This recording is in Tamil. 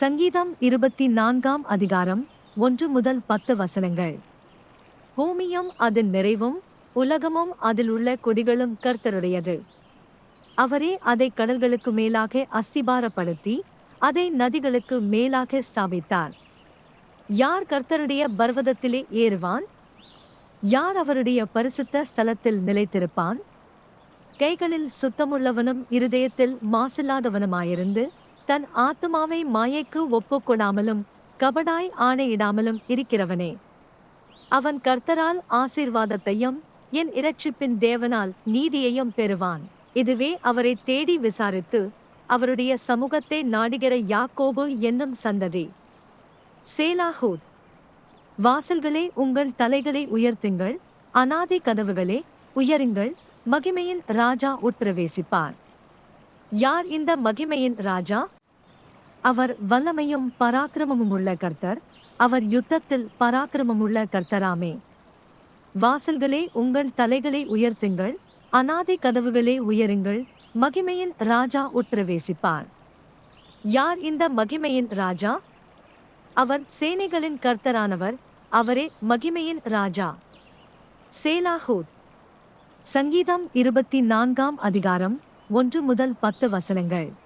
சங்கீதம் இருபத்தி நான்காம் அதிகாரம் ஒன்று முதல் பத்து வசனங்கள். பூமியும் அதன் நிறைவும் உலகமும் அதில் உள்ள கொடிகளும் கர்த்தருடையது. அவரே அதை கடல்களுக்கு மேலாக அஸ்திபாரப்படுத்தி அதை நதிகளுக்கு மேலாக ஸ்தாபித்தார். யார் கர்த்தருடைய பர்வதத்திலே ஏறுவான்? யார் அவருடைய பரிசுத்த ஸ்தலத்தில் நிலைத்திருப்பான்? கைகளில் சுத்தமுள்ளவனும் இருதயத்தில் மாசில்லாதவனுமாயிருந்து தன் ஆத்துமாவை மாயைக்கு ஒப்புக்கொடாமலும் கபடாய் ஆணையிடாமலும் இருக்கிறவனே. அவன் கர்த்தரால் ஆசீர்வாதத்தையும் என் இரட்சிப்பின் தேவனால் நீதியையும் பெறுவான். இதுவே அவரை தேடி விசாரித்து அவருடைய சமூகத்தை நாடுகிற யாக்கோபு என்னும் சந்ததி. சேலாஹூத் வாசல்களே உங்கள் தலைகளை உயர்த்துங்கள் அனாதி கதவுகளே உயருங்கள் மகிமையின் ராஜா உட்பிரவேசிப்பார். யார் இந்த மகிமையின் ராஜா? அவர் வல்லமையும் பராக்கிரமமும் உள்ள கர்த்தர். அவர் யுத்தத்தில் பராக்கிரமமுள்ள கர்த்தராமே. வாசல்களே உங்கள் தலைகளை உயர்த்துங்கள். அனாதை கதவுகளே உயருங்கள். மகிமையின் ராஜா உட்பிரவேசிப்பார். யார் இந்த மகிமையின் ராஜா? அவர் சேனைகளின் கர்த்தரானவர். அவரே மகிமையின் ராஜா. சேலாஹூத் சங்கீதம் இருபத்தி நான்காம் அதிகாரம் ஒன்று முதல் பத்து வசனங்கள்.